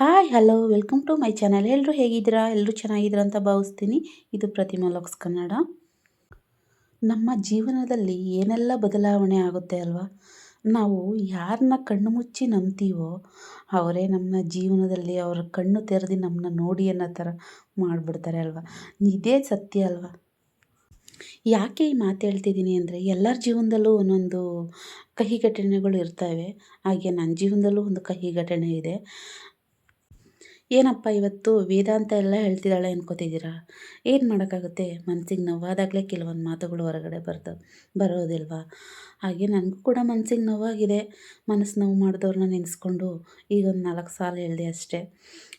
Hi, hello, welcome to my channel. ಎಲ್ಲರೂ ಹೇಗಿದ್ದೀರಾ? ಎಲ್ಲರೂ ಚೆನ್ನಾಗಿದ್ದೀರಾ ಅಂತ ಭಾವಿಸ್ತೀನಿ. ಇದು ಪ್ರತಿಮಾ ಲಾಕ್ಸ್ ಕನ್ನಡ. ನಮ್ಮ ಜೀವನದಲ್ಲಿ ಏನೆಲ್ಲ ಬದಲಾವಣೆ ಆಗುತ್ತೆ ಅಲ್ವಾ? ನಾವು ಯಾರನ್ನ ಕಣ್ಣು ಮುಚ್ಚಿ ನಂಬ್ತೀವೋ, ಅವರೇ ನಮ್ಮ ಜೀವನದಲ್ಲಿ ಅವರ ಕಣ್ಣು ತೆರೆದು ನಮ್ಮನ್ನ ನೋಡಿ ಅನ್ನೋ ಥರ ಮಾಡಿಬಿಡ್ತಾರೆ ಅಲ್ವಾ? ಇದೇ ಸತ್ಯ ಅಲ್ವಾ? ಯಾಕೆ ಈ ಮಾತು ಹೇಳ್ತಿದ್ದೀನಿ ಅಂದರೆ, ಎಲ್ಲರ ಜೀವನದಲ್ಲೂ ಒಂದೊಂದು ಕಹಿ ಘಟನೆಗಳು ಇರ್ತವೆ. ಹಾಗೆ ನನ್ನ ಜೀವನದಲ್ಲೂ ಒಂದು ಕಹಿ ಘಟನೆ ಇದೆ. ಏನಪ್ಪ ಇವತ್ತು ವೇದಾಂತ ಎಲ್ಲ ಹೇಳ್ತಿದ್ದಾಳೆ ಅನ್ಕೋತಿದ್ದೀರಾ? ಏನು ಮಾಡೋಕ್ಕಾಗುತ್ತೆ? ಮನಸ್ಸಿಗೆ ನೋವಾದಾಗಲೇ ಕೆಲವೊಂದು ಮಾತುಗಳು ಹೊರಗಡೆ ಬರ್ತವೆ ಬರೋದಿಲ್ವಾ? ಹಾಗೆ ನನಗೂ ಕೂಡ ಮನಸ್ಸಿಗೆ ನೋವಾಗಿದೆ. ಮನಸ್ಸು ನೋವು ಮಾಡಿದವ್ರನ್ನ ನೆನೆಸ್ಕೊಂಡು ಈಗ ಒಂದು ನಾಲ್ಕು ಸಾಲ ಹೇಳಿದೆ ಅಷ್ಟೇ.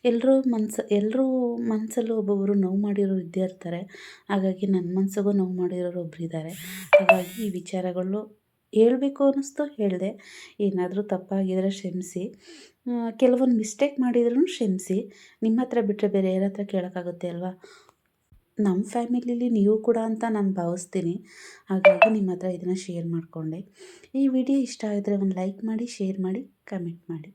ಎಲ್ಲರೂ ಮನ್ಸು ಎಲ್ಲರೂ ಮನಸ್ಸಲ್ಲೂ ಒಬ್ಬೊಬ್ಬರು ನೋವು ಮಾಡಿರೋರು ಇದ್ದೇ ಇರ್ತಾರೆ ಹಾಗಾಗಿ ನನ್ನ ಮನಸ್ಸಿಗೂ ನೋವು ಮಾಡಿರೋರು ಒಬ್ಬರಿದ್ದಾರೆ ಹಾಗಾಗಿ ಈ ವಿಚಾರಗಳು ಹೇಳಬೇಕು ಅನ್ನಿಸ್ತು. ಹೇಳಿದೆ, ಏನಾದರೂ ತಪ್ಪಾಗಿದ್ದರೆ ಕ್ಷಮಿಸಿ. ಕೆಲವೊಂದು ಮಿಸ್ಟೇಕ್ ಮಾಡಿದ್ರೂ ಕ್ಷಮಿಸಿ. ನಿಮ್ಮ ಹತ್ರ ಬಿಟ್ಟರೆ ಬೇರೆ ಯಾರ ಹತ್ರ ಕೇಳೋಕ್ಕಾಗುತ್ತೆ ಅಲ್ವಾ? ನಮ್ಮ ಫ್ಯಾಮಿಲಿಲಿ ನೀವು ಕೂಡ ಅಂತ ನಾನು ಭಾವಿಸ್ತೀನಿ. ಹಾಗಾಗಿ ನಿಮ್ಮ ಹತ್ರ ಇದನ್ನು ಶೇರ್ ಮಾಡಿಕೊಂಡೆ. ಈ ವಿಡಿಯೋ ಇಷ್ಟ ಆಗಿದ್ರೆ ಒಂದು ಲೈಕ್ ಮಾಡಿ ಶೇರ್ ಮಾಡಿ ಕಮೆಂಟ್ ಮಾಡಿ.